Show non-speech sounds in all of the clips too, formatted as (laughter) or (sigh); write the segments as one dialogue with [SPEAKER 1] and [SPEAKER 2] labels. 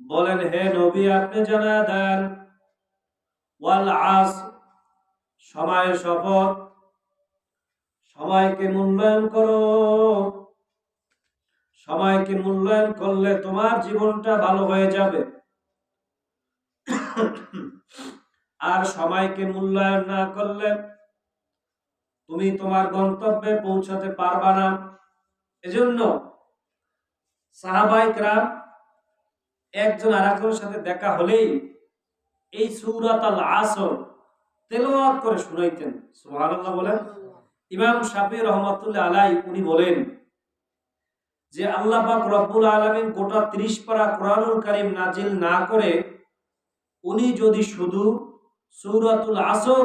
[SPEAKER 1] বলেন, হে নবী, আপনি জানা দেন, ওয়াল আস সময়ের শপথ, সময়কে মূল্যায়ন করো। সময়কে মূল্যায়ন করলে তোমার জীবনটা ভালো হয়ে যাবে। আর সময়কে মূল্যায়ন না করলে তুমি তোমার গন্তব্যে পৌঁছাতে পারবা না। এজন্য সাহাবাইকরা একজন আরেকজনের সাথে দেখা হলেই এই সূরাত আল আসর তেলাওয়াত করে শুনাইতেন। সুবহানাল্লাহ বলেন। ইমাম শাফি রহমাতুল্লাহ আলাই উনি বলেন যে আল্লাহ পাক রব্বুল আলামিন গোটা 30 পারা কোরআনুল কারীম নাজিল না করে উনি যদি শুধু সূরাতুল আসর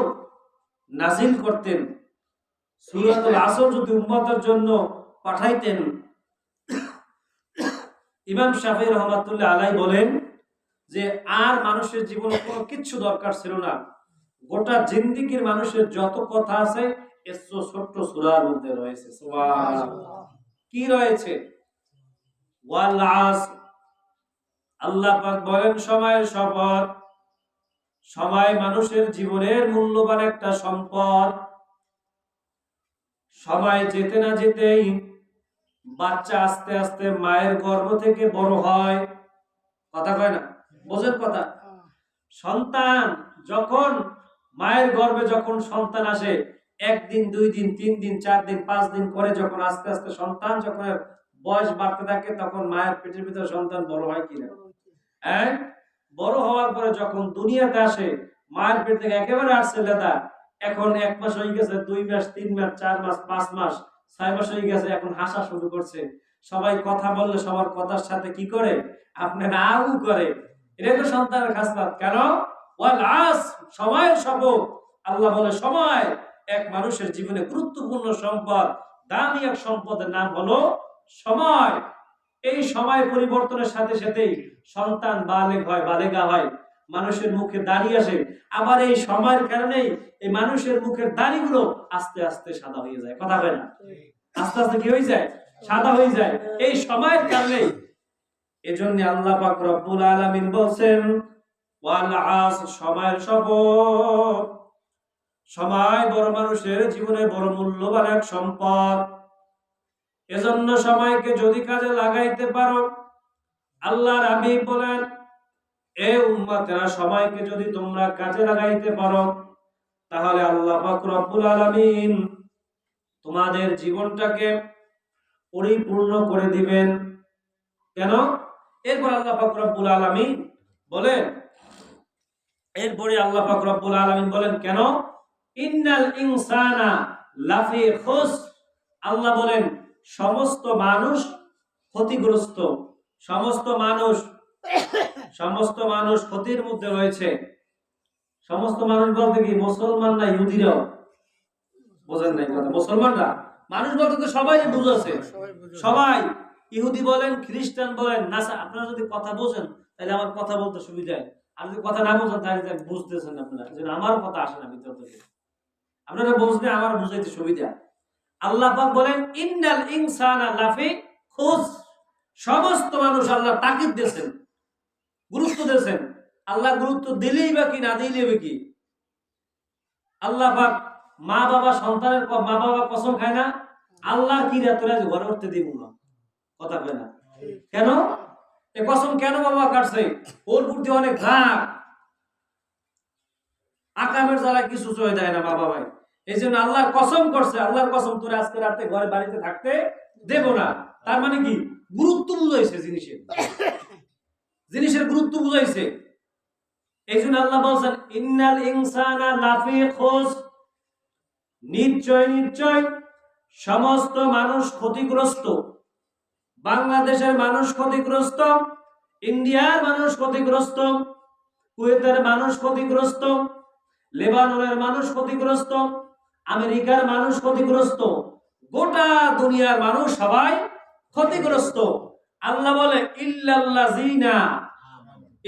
[SPEAKER 1] নাজিল করতেন, সূরাতুল আসর যদি উম্মতের জন্য পাঠাইতেন ইমাম শাফি রহমাতুল্লাহ আলাই বলেন যে আর মানুষের জীবনে কোনো কিচ্ছু দরকার ছিল না। গোটা জিন্দিগির মানুষের যত কথা আছে ছোট্ট সুরার মধ্যে রয়েছে। কি রয়েছে? আল্লাহ বলেন, সময়ের শপথ। সময় মানুষের জীবনের মূল্যবান একটা সম্পদ। সময় যেতে না যেতেই বাচ্চা আস্তে আস্তে মায়ের গর্ভ থেকে বড় হয়। কথা কয় না? বোঝেন কথা? সন্তান যখন মায়ের গর্ভে যখন সন্তান আসে, একদিন, দুই দিন, তিন দিন, চার দিন, পাঁচ দিন করে যখন আস্তে আস্তে সন্তান যখন বয়স বাড়তে থাকে, তখন মায়ের পেটের ভিতরে সন্তান বড় হয় কিনা হ্যাঁ? বড় হওয়ার পরে যখন দুনিয়াতে আসে, মায়ের পেট থেকে একেবারে আসছে লেদা। এখন এক মাস হয়ে গেছে, দুই মাস, তিন মাস, চার মাস, পাঁচ মাস। ছয় হয়ে গেছে, এখন হাসা শুরু করছে। সবাই কথা বললে সবার কথার সাথে কি করে? আপনার আউ করে। এটা তো সন্তানের খাসলাত কেন? সময়ের আল্লাহ বলে, সময় এক মানুষের জীবনে গুরুত্বপূর্ণ সম্পদ। দামি এক সম্পদের নাম হলো সময়। এই সময় পরিবর্তনের সাথে সাথেই সন্তান বালেগ হয়, বালেগা হয়। মানুষের মুখে দাড়ি আসে। আবার এই সময়ের কারণেই এই মানুষের মুখের দাড়িগুলো আস্তে আস্তে সাদা হয়ে যায়। কথা হয় না? আস্তে আস্তে কি হয়ে যায়? সাদা হয়ে যায়। এই সময়ের কারণে এজন্য আল্লাহ পাক রব্বুল আলামিন বলছেন, ওয়াল আস, সময়ের শপথ। সময় বড় মানুষের জীবনে বড় মূল্যবান এক সম্পদ। এজন্য সময়কে যদি কাজে লাগাইতে পারো, আল্লাহর হাবিব বলেন এ উম্মতেরা সময়কে যদি তোমরা কাজে লাগাইতে পারো, তাহলে আল্লাহ রব্বুল আলামিন তোমাদের জীবনটাকে পরিপূর্ণ করে দিবেন। কেন? এরপর আল্লাহ রব্বুল আলামিন বলেন, এরপরে আল্লাহ রব্বুল আলামিন বলেন, কেন? ইন্নাল ইনসানা লাফি খুস। আল্লাহ বলেন, সমস্ত মানুষ ক্ষতিগ্রস্ত, সমস্ত মানুষ সমস্ত মানুষ ক্ষতির মধ্যে রয়েছে। সমস্ত মানুষ বলতে কি, মুসলমান না ইহুদিরাও? বোঝেন নাই কথা। মুসলমানরা মানুষ বলতে তো সবাই বুঝেছে সবাই। ইহুদি বলেন, খ্রিস্টান বলেন নাসা আপনারা যদি কথা বোঝেন, তাহলে আমার কথা বলতে সুবিধা আর যদি কথা না বোঝেন, তাহলে বুঝতেছেন আপনারা। জন্য আমার কথা আসে না ভিতর থেকে। আপনারা বুঝলে আমার বুঝাইতে সুবিধা। আল্লাহ পাক বলেন, ইন্নাল ইনসানা লাফি খুস সমস্ত মানুষ আল্লাহ তাকিদ দিয়েছেন। গুরুত্ব দিয়েছেন। আল্লাহ গুরুত্ব দিলেই বা কি, না দিলেই বা কি? আল্লাহ পাক মা বাবা সন্তানের মা বাবা কসম খায় না? আল্লাহ কি রে তোরা ঘরে উঠতে দিব না? কথা কয় না। কেন? এ কসম কেন বাবা কাটছে? ওর বুদ্ধি অনেক ঘাট আকামের জ্বালা কিছু চয়ে দেয় না বাবা। ভাই এই জন্য আল্লাহ কসম করছে, আল্লাহর কসম তোরা আজকে রাতে ঘরে বাড়িতে থাকতে দেব না। তার মানে কি? গুরুত্ব বুঝাইছে জিনিসের। জিনিসের গুরুত্ব বুঝাইছে। এই জন্য আল্লাহ বলছেন, ইন্নাল ইনসানা লাফি খুস নিশ্চয় নিশ্চয়, সমস্ত মানুষ ক্ষতিগ্রস্ত। বাংলাদেশের মানুষ ক্ষতিগ্রস্ত, ইন্ডিয়ার মানুষ ক্ষতিগ্রস্ত, কুয়েতের মানুষ ক্ষতিগ্রস্ত, লেবাননের মানুষ ক্ষতিগ্রস্ত, আমেরিকার মানুষ ক্ষতিগ্রস্ত, গোটা দুনিয়ার মানুষ সবাই ক্ষতিগ্রস্ত। আল্লাহ বলে ইল্লাল্লাযিনা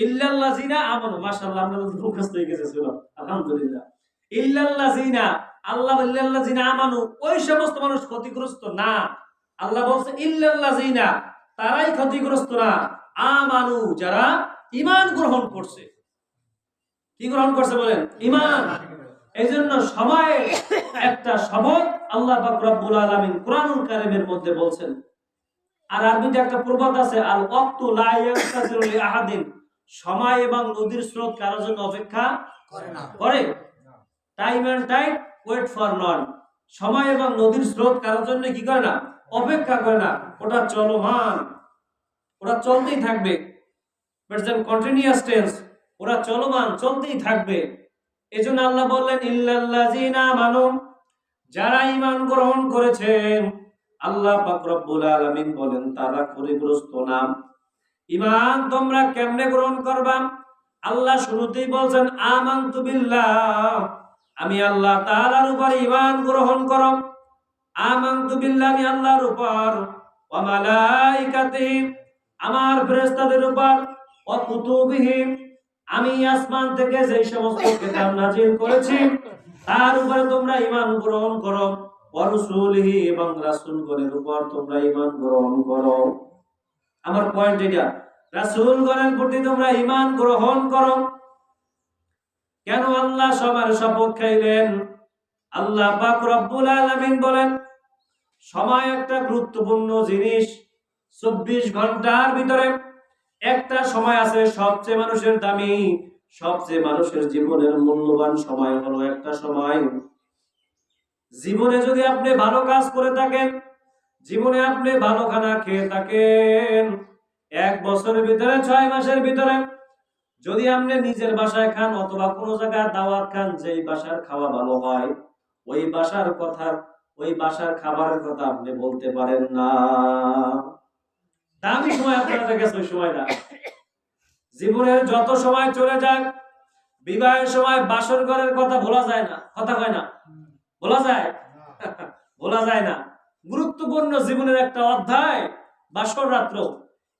[SPEAKER 1] ইল্লাল্লাযিনা আমানু। মাশাআল্লাহ আপনাদের মুখস্থ হয়ে গেছে সূরা আলহামদুলিল্লাহ। ইল্লাল্লাযিনা আল্লাহ ইল্লাল্লাযিনা আমানু ওই সমস্ত মানুষ ক্ষতিগ্রস্ত না। আল্লাহ বলছে ইল্লাল্লাযিনা তারাই ক্ষতিগ্রস্ত না। আমানু যারা ইমান গ্রহণ করছে। কি গ্রহণ করছে বলেন? ইমান এই জন্য সময় একটা শবদ আল্লাহ পাক রব্বুল আলামিন কোরআনুল কারিমের মধ্যে বলছেন আর আরবিতে একটা প্রবাদ আছে আল ইয়াস্তাজিরু আহাদিন। সময় এবং নদীর স্রোত কারও জন্য অপেক্ষা
[SPEAKER 2] করে না।
[SPEAKER 1] করে। Time and time wait for none সময় এবং নদীর স্রোত কারোর জন্য কি করে না? অপেক্ষা করে না। ওটা চলমান। ওরা চলতেই থাকবে। প্রেজেন্ট কন্টিনিউয়াস টেন্স ওরা চলমান চলতেই থাকবে। এজন্য আল্লাহ বললেন ইল্লাল্লাযিনা আমানু যারা ঈমান গ্রহণ করেছেন আল্লাহ আলামিন বলেন, তারা ক্ষতিগ্রস্ত না। ঈমান তোমরা কেমনে গ্রহণ করবা? আল্লাহ শুরুতেই বলছেন বিল্লাহ। আমি আল্লাহ তাআলার উপর ঈমান গ্রহণ করো। বিল্লাহ আমি আল্লাহর উপর। আমার ফেরেশতাদের উপর। ওয়া আমি আসমান থেকে যে সমস্ত কিতাব নাজিল করেছি, তার উপরে তোমরা ঈমান গ্রহণ করো। ওয়া রুসুলিহি এবং রাসূলগণের উপর তোমরা ঈমান গ্রহণ করো। আমার পয়েন্ট এটা, রাসূলগণের প্রতি তোমরা ঈমান গ্রহণ করো। কেন আল্লাহ সবার শপথ খাইলেন আল্লাহ পাক রব্বুল আলামিন বলেন, সময় একটা গুরুত্বপূর্ণ জিনিস, চব্বিশ ঘণ্টার ভিতরে একটা সময় আছে সবচেয়ে মানুষের দামি, সবচেয়ে মানুষের জীবনের মূল্যবান সময় হলো একটা সময়। জীবনে যদি আপনি ভালো কাজ করে থাকেন, জীবনে আপনি ভালো খানা খেয়ে থাকেন, এক বছরের ভিতরে, ছয় মাসের ভিতরে, যদি আপনি নিজের বাসায় খান অথবা কোনো জায়গায় দাওয়াত খান, যেই বাসার খাওয়া ভালো হয়, ওই বাসার কথা, ওই বাসার খাবারের কথা আপনি বলতে পারেন না। দামি সময় আপনার কাছে ওই সময়টা জীবনের যত সময় চলে যাক বিবাহের সময় বাসর ঘরের কথা ভোলা যায় না, কথা হয় না। বলা যায়? বলা যায় না। গুরুত্বপূর্ণ জীবনের একটা অধ্যায়, বাসর রাত্র।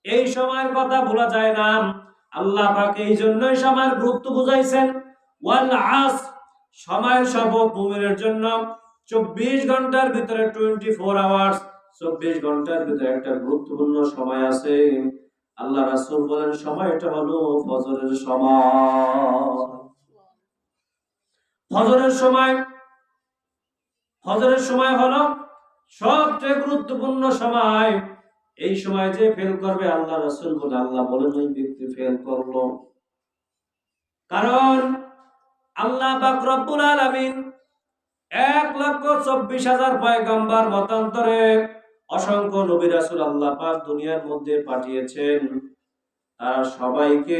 [SPEAKER 1] এই সময়ের কথা বলা যায় না। আল্লাহ পাক এই জন্যই সময়ের গুরুত্ব বুঝাইছেন। ওয়াল আস, সময়ের শপথ মুমিনের জন্য চব্বিশ ঘণ্টার ভিতরে টোয়েন্টি ফোর আওয়ার্স চব্বিশ ঘণ্টার ভিতরে একটা গুরুত্বপূর্ণ সময় আছে। আল্লাহ রাসূল বলেন, সময়টা হলো ফজরের সময়। ফজরের সময় ফজরের সময় হলো সবচেয়ে গুরুত্বপূর্ণ সময়। এই সময় যে ফেল করবে, আল্লাহ রাসূল বলে, আল্লাহ বলেন ওই ব্যক্তি ফেল করল। কারণ আল্লাহ পাক রব্বুল আলামিন এক লক্ষ চব্বিশ হাজার পয়গম্বর মতান্তরে অসংখ্য নবী রাসূল আল্লাহ পাক দুনিয়ার মধ্যে পাঠিয়েছেন। তারা সবাইকে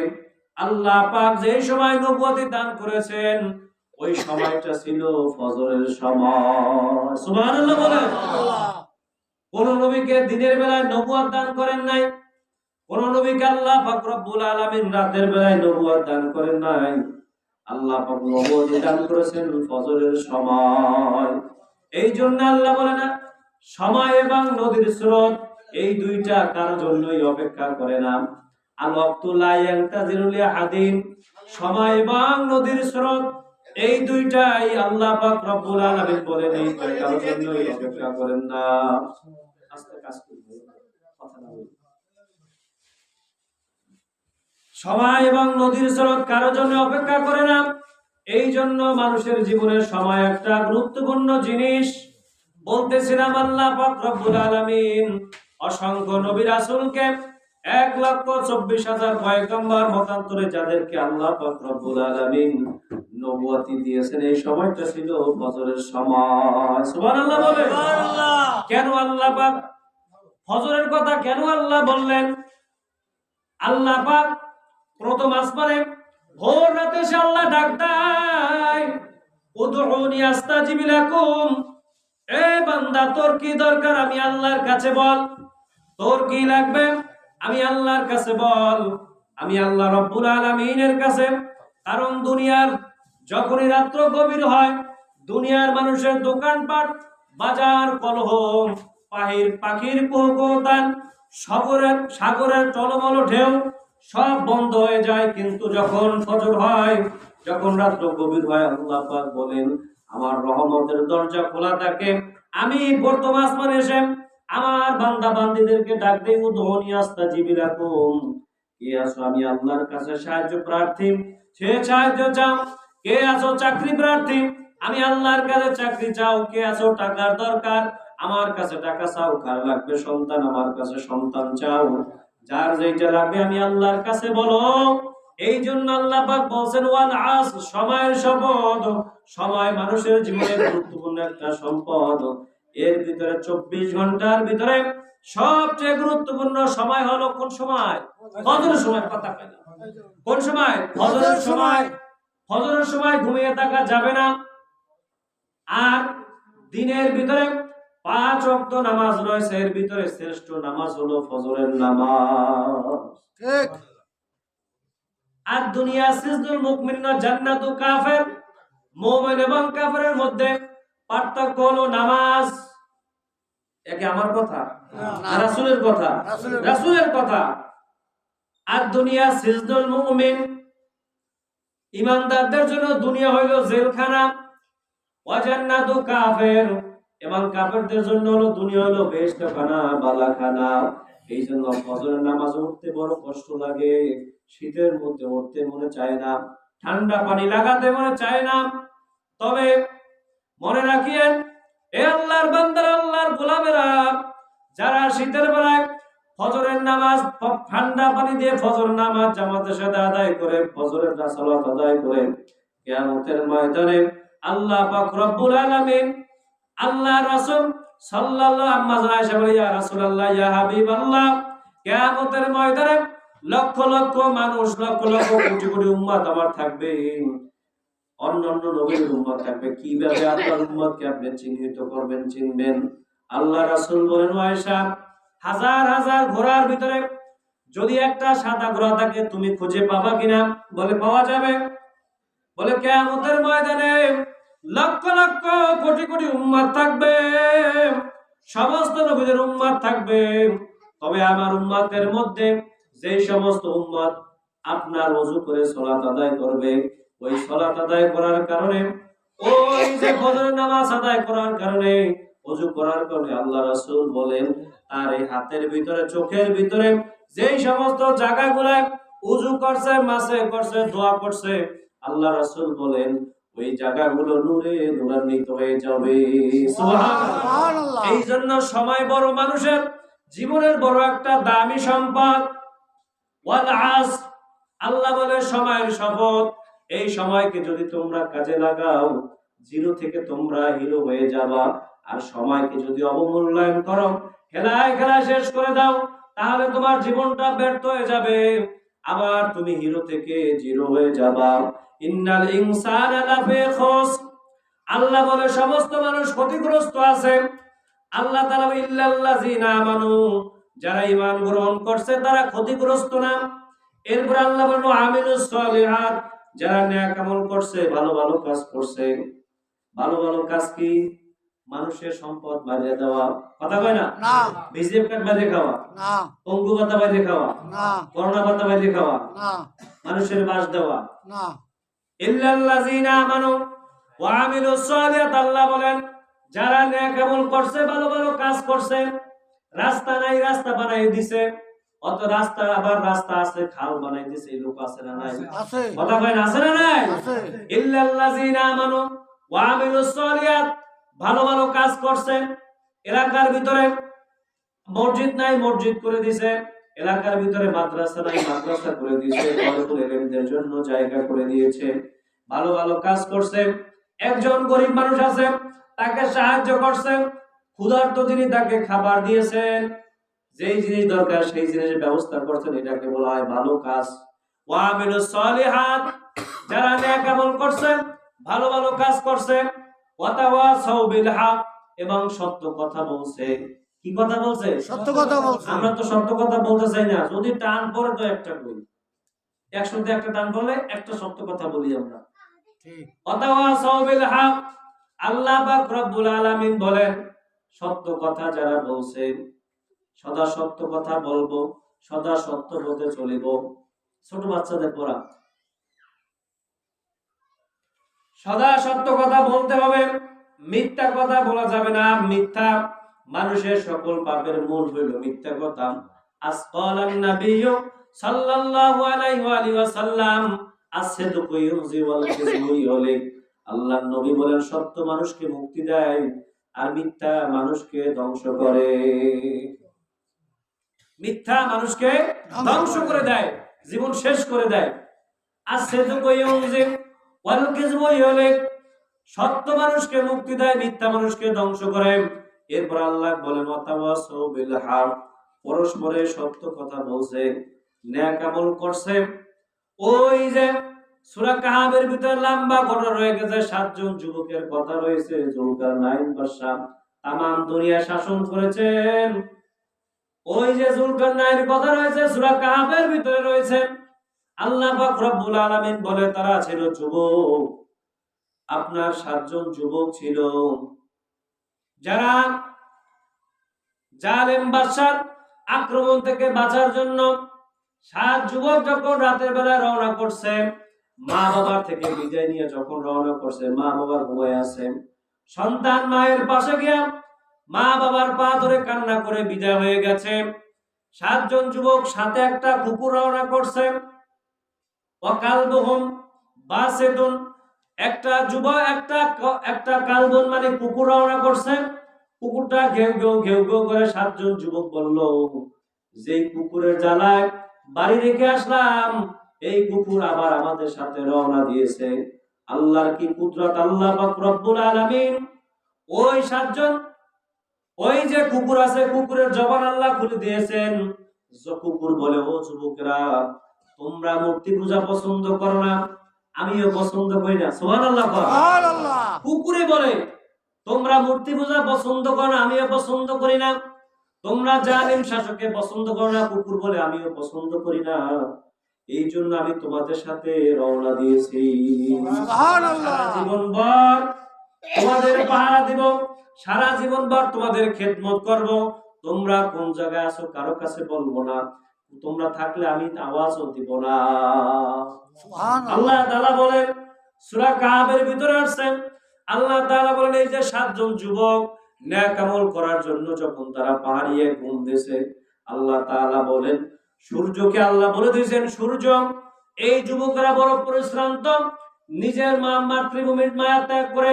[SPEAKER 1] আল্লাহ পাক যে সময় নবুয়তি দান করেছেন ওই সময়টা ছিল ফজরের সময়। সুবহানাল্লাহ বলেন। কোন নবীকে দিনের বেলায় নবুয়ত দান করেন নাই? কোন নবীকে আল্লাহ পাক রব্বুল আলামিন রাতের বেলায় নবুয়ত দান করেন নাই? আল্লাহ পাক নবুয়ত দান করেছেন ফজরের সময়। এই জন্য আল্লাহ বলে না, সময় এবং নদীর স্রোত এই দুইটা কারোর জন্যই অপেক্ষা করে না। আল ওয়াক্তুল্লাহ ইয়ান্তাজিরুল আদিন সময় এবং নদীর স্রোত এই দুইটাই আল্লাহ পাক রব্বুল আলামিন বলেন, এই কারোর জন্যই অপেক্ষা করেন না। আস্তে কাজ সময় এবং নদীর স্রোত কারও জন্য অপেক্ষা করে না। এই জন্য মানুষের জীবনের সময় একটা গুরুত্বপূর্ণ জিনিস। বলতেছিলাম আল্লাহ পাক রব্বুল আলামিন, অসংখ্য নবী রাসূলকে এক লক্ষ চব্বিশ হাজার পয়গম্বর মতান্তরে যাদেরকে আল্লাহ পাক রব্বুল আলামিন নবুয়তি দিয়েছেন এই সময়টা ছিল ফজরের সময় সুবহানাল্লাহ বলে কেন আল্লাহ পাক? ফজরের কথা কেন আল্লাহ বললেন? আল্লাহ পাক প্রথম আসমানে ভোর রাতে সে আল্লাহ ডাক দেয় উদউনি আস্তাজিব লাকুম। এ বান্দা তোর কি দরকার? আমি আল্লাহর কাছে বল। তোর কি লাগবে? আমি আল্লাহর কাছে বল। আমি আল্লাহ রব্বুল আলামিনের কাছে। কারণ দুনিয়ার যখনই রাত্র গভীর হয়, দুনিয়ার মানুষের দোকানপাট, বাজার কলহ পাহির পাখির কুহকদান সাগরের সাগরের টলমল ঢেউ, সব বন্ধ হয়ে যায়। কিন্তু যখন ফজর হয়, যখন রাত্র গভীর হয়, আল্লাহ বলেন, আমার রহমতের দরজা খোলা থাকে। আমি বর্তমান এসে আমার বান্দা বান্দিদেরকে ডাক দেই উদহনি আস্তাজিবি লাকুম কে আছো আমি আল্লাহর কাছে সাহায্য প্রার্থী? সে সাহায্য চাও। কে আছো চাকরি প্রার্থী? আমি আল্লাহর কাছে চাকরি চাও। কে আছো টাকার দরকার? আমার কাছে টাকা চাও। কার লাগবে সন্তান? আমার কাছে সন্তান চাও। যার যেটা লাগবে আমি আল্লাহর কাছে বলো। এই জন্য আল্লাহ পাক বলছেন ওয়াল আস সময়ের শপথ। সময় মানুষের জীবনের গুরুত্বপূর্ণ একটা সম্পদ। এর ভিতরে চব্বিশ ঘণ্টার ভিতরে সবচেয়ে গুরুত্বপূর্ণ সময় হলো কোন সময়? ফজরের সময়। কথা কোন সময়? ফজরের সময়। ফজরের সময় ঘুমিয়ে থাকা যাবে না। আর দিনের ভিতরে পাঁচ অক্ত নামাজ রয়েছে এর ভিতরে শ্রেষ্ঠ নামাজ হলো ফজরের নামাজ।
[SPEAKER 2] ঠিক।
[SPEAKER 1] আর দুনিয়া সিজদুল মুকমিন জান্নাতু কাফের মুমিন এবং কাফেরের মধ্যে পার্থক্য হলো নামাজ। একে আমার কথা?
[SPEAKER 2] না।
[SPEAKER 1] রাসূলের কথা?
[SPEAKER 2] রাসূলের কথা।
[SPEAKER 1] রাসূলের কথা। আর দুনিয়া সিজদুল মুমিন ইমানদারদের জন্য দুনিয়া হইল জেলখানা ওয়া জান্নাতু কাফের। এবং কাফেরদের জন্য হলো দুনিয়া হলো বেহেশতখানা বালাখানা। এই জন্য ফজরের নামাজ উঠতে বড় কষ্ট লাগে, শীতের মধ্যে উঠতে মনে চায় না, ঠান্ডা পানি লাগাতে মনে চায় না। তবে মনে রাখিয়েন, এ আল্লাহর বান্দার, আল্লাহর গোলামেরা, যারা শীতের বেলায় ফজরের নামাজ, ঠান্ডা পানি দিয়ে ফজর নামাজ জামাতের সাথে আদায় করে, ফজরের সালাত আদায় করে, কিয়ামতের ময়দানে আল্লাহ পাক রব্বুল আলামিন, আল্লাহ রাসূল সাল্লাল্লাহু আম্মা আয়েশা বলে, ইয়া রাসূলুল্লাহ, ইয়া হাবিবাল্লাহ, কিয়ামতের ময়দানে লক্ষ লক্ষ মানুষ, লক্ষ লক্ষ কোটি কোটি উম্মত আমার থাকবে। অন্য অন্য নবীর উম্মত থাকবে। কীভাবে আপনার উম্মতকে আপনি চিহ্নিত করবেন, চিনবেন? আল্লাহ রাসূল বলেন আয়েশা হাজার হাজার ঘোড়ার ভিতরে যদি একটা সাদা ঘোড়া থাকে, তুমি খুঁজে পাবা কিনা? বলে, পাওয়া যাবে। বলে, কেয়ামতের ময়দানে লক্ষ লক্ষ কোটি কোটি উম্মাদ থাকবে। সমস্ত নবীদের উম্মাদ থাকবে। তবে আমার উম্মাদের মধ্যে যে সমস্ত উম্মাদ আপনার ওযু করে সালাত আদায় করবে, ওই সালাত আদায় করার কারণে, ওই যে ফজরের নামাজ আদায় করার কারণে ওযু করার কারণে আল্লাহ রাসূল বলেন তার এই হাতের ভিতরে চোখের ভিতরে যেই সমস্ত জায়গাগুলায় উজু করছে মাসে করছে দোয়া করছে আল্লাহ রাসূল বলেন ওই জায়গাগুলো নূরে নূরান্বিত হয়ে যাবে। এই জন্য সময় বড় মানুষের জীবনের বড় একটা দামি সম্পদ ওয়াল আস। আল্লাহ বলে সময়ের শপথ। এই সময়কে যদি তোমরা কাজে লাগাও জিরো থেকে তোমরা হিরো হয়ে যাবা। আর সময়কে যদি অবমূল্যায়ন করো, খেলায় খেলা শেষ করে দাও, তাহলে তোমার জীবনটা ব্যর্থ হয়ে যাবে। আবার তুমি হিরো থেকে জিরো হয়ে যাবা। ইন্নাল ইনসানা আল্লাহ বলে, সমস্ত মানুষ ক্ষতিগ্রস্ত আছে। আল্লাহ তাআলা ইল্লাল্লাযিনা আমানু। যারা ঈমান গ্রহণ করছে, তারা ক্ষতিগ্রস্ত না। এরপর আল্লাহ বলল আমিলুস যারা নেক আমল করছে, ভালো ভালো কাজ করছে। ভালো ভালো কাজ কি? মানুষের সম্পদ বাড়িয়ে দেওয়া। কথা কয় না? বিজেপি কার্ড বাড়িয়ে খাওয়া। পঙ্গু ভাতা বাড়িয়ে খাওয়া। করোনা ভাতা বাড়িয়ে খাওয়া। মানুষের বাস দেওয়া।
[SPEAKER 2] না।
[SPEAKER 1] আমানু ওয়া আমিলুস সালিহাত আল্লাহ বলেন যারা নেক আমল করছে ভালো ভালো কাজ করছে রাস্তা নাই রাস্তা বানাই দিছে অত রাস্তা আবার রাস্তা আছে খাল বানাই দিছে লোক আছে না নাই? কথা কয় না আছে না নাই? ইল্লাল্লাযীনা আমানু ওয়া আমিলুস সালিহাত ভালো ভালো কাজ করছে, এলাকার ভিতরে মসজিদ নাই, মসজিদ করে দিছে, এলাকার ভিতরে মাদ্রাসা নাই, মাদ্রাসা করে দিয়েছে ইলমদের জন্য জায়গা করে দিয়েছে, ভালো ভালো কাজ করছে, একজন গরিব মানুষ আছে, তাকে সাহায্য করছে, ক্ষুধার্ত তিনি তাকে খাবার দিয়েছেন যেই জিনিস দরকার সেই জিনিসের ব্যবস্থা করছেন, এটাকে বলা হয় ভালো কাজ। ওয়ামিলুস সালিহাত, যারা নেক আমল করছে, ভালো ভালো কাজ করছে ওয়াতাওয়াসাউ বিল হক এবং সত্য কথা বলছে। কি কথা বলছে?
[SPEAKER 2] সত্য কথা বলছে।
[SPEAKER 1] আমরা তো সত্য কথা বলতে চাই না। যদি টান পড়ে তো একটা বই একসাথে একটা টান পড়লে একটা সত্য কথা বলি আমরা। আল্লাহ পাক রব্বুল আলামিন বলেন সত্য কথা যারা বলছে সদা সত্য কথা বলব সদা সত্য বলতে চলিব। ছোট বাচ্চাদের পড়া। সদা সত্য কথা বলতে হবে, মিথ্যা কথা বলা যাবে না। মিথ্যা মানুষের সকল পাপের মূল হইল মিথ্যা কথা। আসকালান সাল্লাল্লাহু আলাইহি ওয়া আলিহি ওয়াসাল্লাম ওয়াল নবী বলেন, সত্য মানুষকে মুক্তি দেয় আর মিথ্যা মানুষকে ধ্বংস করে। মিথ্যা মানুষকে ধ্বংস করে দেয়, জীবন শেষ করে দেয়। আসিদকু ইউজি সত্য মানুষকে মুক্তি দেয়, মিথ্যা মানুষকে ধ্বংস করে। এরপর আল্লাহ পরস্পরে সত্য কথা বলছে করছে। ওই যে ভিতরে লম্বা রয়ে গেছে, সাতজন যুবকের কথা রয়েছে, জুলকার নাইন তামাম দুনিয়া শাসন করেছেন। ওই যে জুলকার নাইনের কথা রয়েছে, সূরা কাহাবের ভিতরে রয়েছে। আল্লাহ রব্বুল আলামিন বলে, তারা ছিল যুবক। আপনার সাতজন যুবক ছিল। যারা জালেম বাদশার আক্রমণ থেকে বাঁচার জন্য সাত যুবক যখন রাতের বেলা রওনা করছে, মা বাবার থেকে বিদায় নিয়ে যখন রওনা করছে, মা বাবার ঘুমায় আছে। সন্তান মায়ের পাশে গিয়া মা বাবার পা ধরে কান্না করে বিদায় হয়ে গেছে। সাতজন যুবক সাথে একটা কুকুর রওনা করছে। অকালবহম বাসেদুন একটা যুবক, একটা একটা কালবন মানে কুকুর রওনা করছে। কুকুরটা ঘেউ ঘেউ ঘেউ ঘেউ করে সাতজন যুবক বলল, যেই কুকুরের জ্বালায় বাড়ি রেখে আসলাম, এই কুকুর আবার আমাদের সাথে রওনা দিয়েছে। আল্লাহর কি কুদরত? আল্লাহ পাক রব্বুল আলামিন ওই সাতজন, ওই যে কুকুর আছে, কুকুরের জবান আল্লাহ খুলে দিয়েছেন। কুকুর বলে, ও যুবকেরা তোমরা মূর্তি পূজা পছন্দ করো না আমিও পছন্দ করি না। সুবহানাল্লাহ কর
[SPEAKER 2] সুবহানাল্লাহ।
[SPEAKER 1] কুকুরে বলে তোমরা মূর্তি পূজা পছন্দ করো না আমিও পছন্দ করি না। তোমরা জালিম শাসককে পছন্দ করো না কুকুর বলে আমিও পছন্দ করি না। এই জন্য আমি তোমাদের সাথে রওনা দিয়েছি। জীবন ভর তোমাদের পাহারা দিব সারা জীবন ভর তোমাদের খেদমত করব। তোমরা কোন জায়গায় আছো কারও কাছে বলব না। তোমরা থাকলে আমি আওয়াজও দিব না। আল্লাহ তাআলা বলেন সূরা কাহাবের ভিতরে আসছেন আল্লাহ তাআলা বলেন এই যে সাতজন যুবক ন্যাক আমল করার জন্য যখন তারা পাহাড়িয়ে ঘুম দিয়েছে আল্লাহ তাআলা বলেন সূর্যকে আল্লাহ বলে দিয়েছেন সূর্য এই যুবকরা বড় পরিশ্রান্ত নিজের মা মাতৃভূমির মায়া ত্যাগ করে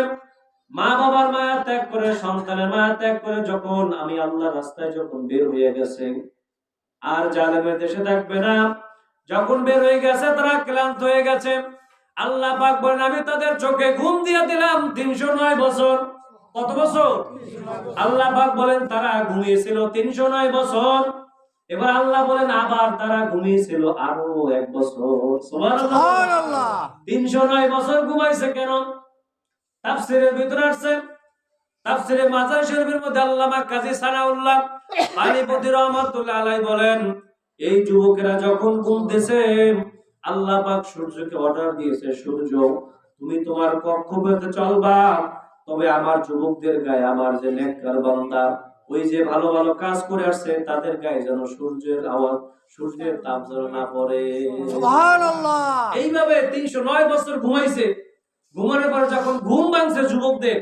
[SPEAKER 1] মা বাবার মায়া ত্যাগ করে সন্তানের মায়া ত্যাগ করে যখন আমি আল্লাহ রাস্তায় যখন বের হয়ে গেছে আর জালেমের দেশে থাকবে না। যখন বের হয়ে গেছে তারা ক্লান্ত হয়ে গেছে। আল্লাহ পাক বলেন আমি তাদের চোখে ঘুম দিয়ে দিলাম তিনশো নয় বছর। কত বছর? আল্লাহ পাক বলেন তারা ঘুমিয়েছিল তিনশো নয় বছর। এবার আল্লাহ বলেন আবার তারা ঘুমিয়েছিল আরও এক বছর। তিনশো নয় বছর ঘুমাইছে কেন? তাফসিরের ভিতরে আসছে। তাফসিরে মাজার শরীফের মধ্যে আল্লামা কাজী সানাউল্লাহ পানিপতি রহমাতুল্লাহ আলাই বলেন এই যুবকেরা যখন ঘুমতেছে আল্লাহ পাক সূর্যকে অর্ডার দিয়েছে সূর্য তুমি তোমার কক্ষ পেতে চলবা তবে আমার যুবকদের গায়ে আমার যে নেককার বান্দা ওই যে ভালো ভালো কাজ করে আসছে তাদের গায়ে যেন সূর্যের আওয়াজ সূর্যের তাপ যেন না পড়ে। এইভাবে তিনশো নয় বছর ঘুমাইছে। ঘুমানোর পর যখন ঘুম ভাঙছে যুবকদের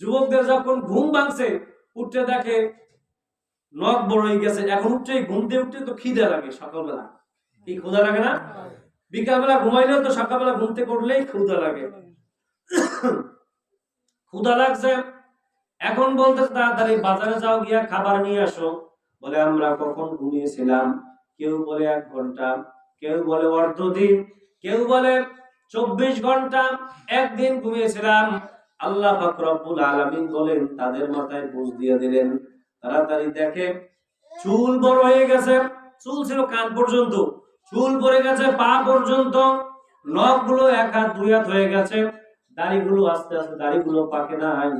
[SPEAKER 1] যুবকদের যখন ঘুম ভাঙছে উঠতে দেখে নখ বড় হয়ে গেছে। এখন উঠছে ঘুম দিয়ে উঠতে তো খিদে লাগে সকালবেলা। কি ক্ষুধা লাগে না? বিকালবেলা ঘুমাইলেও তো সকালবেলা ঘুম থেকে উঠলেই লাগে। ক্ষুধা লাগছে। এখন বলতে তাড়াতাড়ি বাজারে যাও, গিয়া খাবার নিয়ে আসো। বলে, আমরা কখন ঘুমিয়েছিলাম? কেউ বলে, এক ঘণ্টা। কেউ বলে অর্ধদিন কেউ বলে, চব্বিশ ঘণ্টা। একদিন ঘুমিয়েছিলাম। আল্লাহ পাক রব্বুল আলামিন বলেন তাদের মাথায় বুঝ দিয়ে দিলেন। তাড়াতাড়ি দেখে চুল বড় হয়ে গেছে চুল ছিল কান পর্যন্ত চুল পড়ে গেছে পা পর্যন্ত নখগুলো এক হাত দুই হাত হয়ে গেছে দাড়িগুলো আস্তে আস্তে দাড়িগুলো পাকে নাই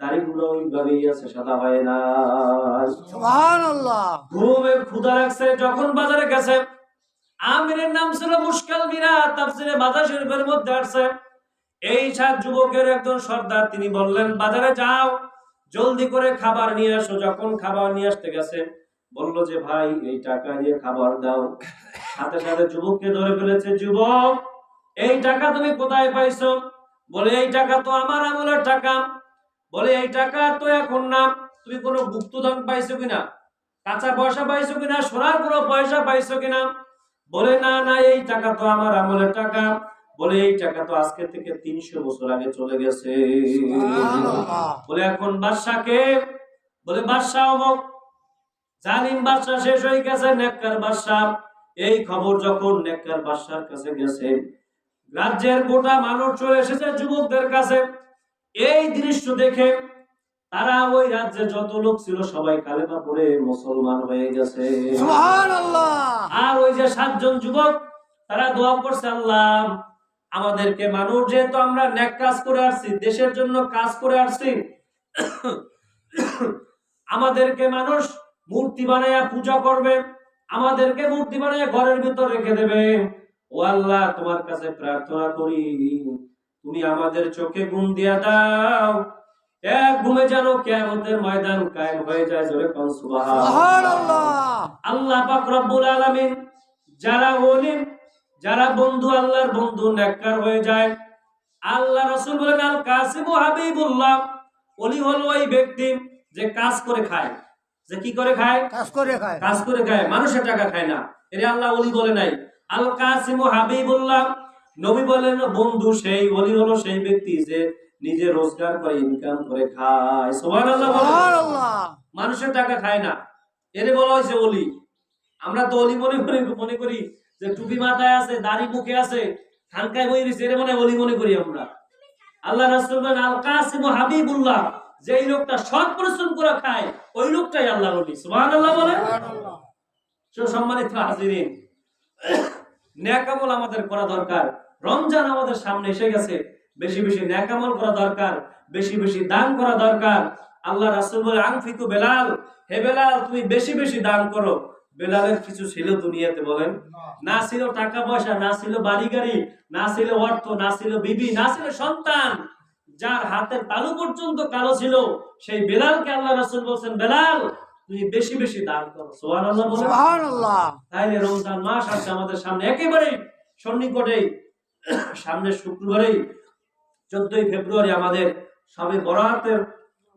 [SPEAKER 1] দাড়িগুলো ওইভাবেই আছে সাদা হয় না
[SPEAKER 2] সুবহানাল্লাহ।
[SPEAKER 1] ঘুমে ক্ষুধা লাগছে যখন বাজারে গেছে আমিরের নাম ছিল মুশকাল মিরা তাফসিরে বাজার শরীফের মধ্যে আসছে। এই সাত যুবকের একজন সর্দার, তিনি বললেন, বাজারে যাও, জলদি করে খাবার নিয়ে আসো। যখন খাবার নিয়ে আসতে গেছে, বলল যে, ভাই, এই টাকা দিয়ে খাবার দাও। সাথে সাথে যুবককে ধরে ফেলেছে, যুবক, এই টাকা তুমি কোথায় পাইছো? বলে, এই টাকা তো আমার আমলের টাকা। বলে, এই টাকা তো এখন না, তুমি কোনো গুপ্তধন পাইছো কিনা? কাঁচা পয়সা পাইছো কিনা? সোনার কোনো পয়সা পাইছো কিনা? বলে, না না, এই টাকা তো আমার আমলের টাকা। বলে এই টাকা তো আজকে থেকে তিনশো বছর আগে চলে গেছে। বলে এখন বাদশাকে বলে বাদশাহ অমক। জালিম বাদশাহ শেষ হয়ে গেছে নেককার বাদশাহ এই খবর যখন নেককার বাদশার কাছে গেছে রাজ্যের গোটা মানুষ চলে এসেছে যুবকদের কাছে। এই দৃশ্য দেখে তারা ওই রাজ্যে যত লোক ছিল সবাই কালেমা পড়ে মুসলমান হয়ে গেছে।
[SPEAKER 2] সুবহানাল্লাহ।
[SPEAKER 1] আর ওই যে সাতজন যুবক তারা দোয়া করছে আল্লাহ আমাদেরকে মানুষ যেহেতু আমরা ন্যাক কাজ করে আসছি দেশের জন্য কাজ করে আসছি আমাদেরকে মানুষ মূর্তি বানায়া পূজা করবে আমাদেরকে মূর্তি বানায়া ঘরের ভিতর রেখে দেবে। ও আল্লাহ তোমার কাছে প্রার্থনা করি তুমি আমাদের চোখে ঘুম দিয়া দাও। এক ঘুমে যেন কেয়ামতের ময়দান কায়েম হয়ে যায় জোরে কোন সুবহানাল্লাহ। আল্লাহ পাক রব্বুল আলামিন যারা ওলিম যারা বন্ধু আল্লাহর বন্ধু নেককার হয়ে যায়। আল্লাহ রাসূল বলেন আল কাসিমু হাবিবুল্লাহ। ওলি হলো ওই ব্যক্তি যে কাজ করে খায়। যে কি করে খায়?
[SPEAKER 2] কাজ করে খায়।
[SPEAKER 1] কাজ করে খায় মানুষের টাকা খায় না। এরে আল্লাহ ওলি বলে নাই। আল কাসিমু হাবিবুল্লাহ। নবী বলেন বন্ধু সেই ওলি হলো সেই ব্যক্তি যে নিজে রোজগার করে ইনকাম করে খায়। সুবহানাল্লাহ। মানুষের টাকা খায় না। এরে বলা হয়েছে অলি। আমরা তো অলি মনে করি মনে করি যে টুপি মাথায় আছে দাড়ি মুখে আছে খানকায় বই দিচ্ছে এরে মনে অলি মনে করি আমরা। আল্লাহ রাসূল বলেন আল কাসিম হাবিবুল্লাহ যে এই লোকটা সৎ পরিশ্রম করে খায় ওই লোকটাই আল্লাহর অলি সুবহানাল্লাহ বলে সম্মানিত হাজিরিন ন্যাকামল আমাদের করা দরকার। রমজান আমাদের সামনে এসে গেছে। বেশি বেশি ন্যাকামল করা দরকার বেশি বেশি দান করা দরকার। আল্লাহ রাসূল বলে আনফিকু বেলাল হে বেলাল তুমি বেশি বেশি দান করো। বেলালের কিছু ছিল দুনিয়াতে বলেন? না। ছিল টাকা পয়সা না ছিল বাড়ি গাড়ি না ছিল অর্থ না ছিল বিবি না ছিল সন্তান। যার হাতের তালু পর্যন্ত কালো ছিল সেই বেলালকে আল্লাহ রাসূল বলছেন বেলাল তুমি বেশি বেশি দান করো। সুবহানাল্লাহ বলেন।
[SPEAKER 2] সুবহানাল্লাহ।
[SPEAKER 1] তাইলে রমজান মাস আছে আমাদের সামনে। একেবারে সন্নিকটেই সামনে শুক্রবারেই চোদ্দই ফেব্রুয়ারি আমাদের সবে বরাতের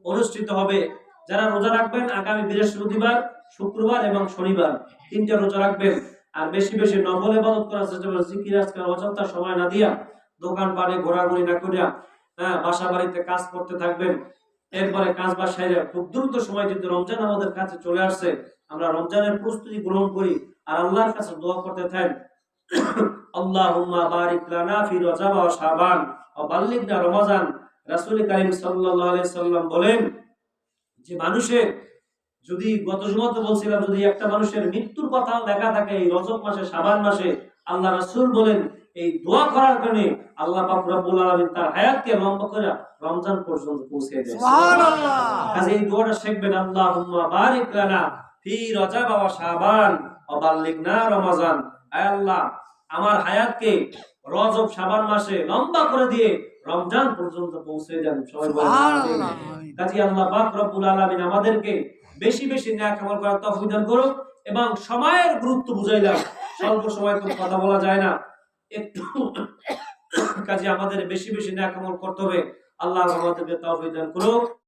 [SPEAKER 1] অনুষ্ঠিত হবে। যারা রোজা রাখবেন আগামী বৃহস্পতিবার শুক্রবার এবং শনিবার তিনটা রোজা রাখবেন। আর বেশি বেশি নফল ইবাদত করার চেষ্টা করবেন, জিকির, আজকাল অযথা সময় না দিয়া দোকান পাড়ে ঘোরাঘুরি না করিয়া হ্যাঁ বাসা বাড়িতে কাজ করতে থাকবেন। এরপরে কাজ বাসায় খুব দ্রুত সময় যদি রমজান আমাদের কাছে চলে আসছে আমরা রমজানের প্রস্তুতি গ্রহণ করি আর আল্লাহর কাছে দোয়া করতে থাকেন। আল্লাহুম্মা বারিক লানা ফি রজব ওয়া শাবান। ওয়া বাল্লিগনা রমাজান। রাসূল কারীম সাল্লাল্লাহু আলাইহি সাল্লাম বলেন, যে মানুষের যদি গত জুমাতে তো বলছিলাম যদি একটা মানুষের মৃত্যুর কথা লেখা থাকে এই রজব মাসে শাবান মাসে আল্লাহ রাসূল বলেন এই দোয়া করার কারণে আল্লাহ পাক রব্বুল আলামিন তার হায়াতকে লম্বা করে রমজান পর্যন্ত পৌঁছে দেয়
[SPEAKER 2] সুবহানাল্লাহ।
[SPEAKER 1] কাজে এই দোয়াটা শিখবেন আল্লাহুম্মা বারিক লানা ফি রজব ওয়া শাবান ওয়া বাল্লিগনা রমাজান। আয় আল্লাহ আমার হায়াতকে রজব শাবান মাসে লম্বা করে দিয়ে রমজান পর্যন্ত পৌঁছে দেন। সবাই বলেন কাজে আল্লাহ পাক রব্বুল আলামিন আমাদেরকে বেশি বেশি ন্যাক আমল করার তফিদান দান করুক এবং সময়ের গুরুত্ব বুঝাইলাম স্বল্প সময় তো কথা বলা যায় না। একটু (coughs) কাজে আমাদের বেশি বেশি ন্যাক আমল করতে হবে। আল্লাহ আমাদেরকে তফিদান দান করুক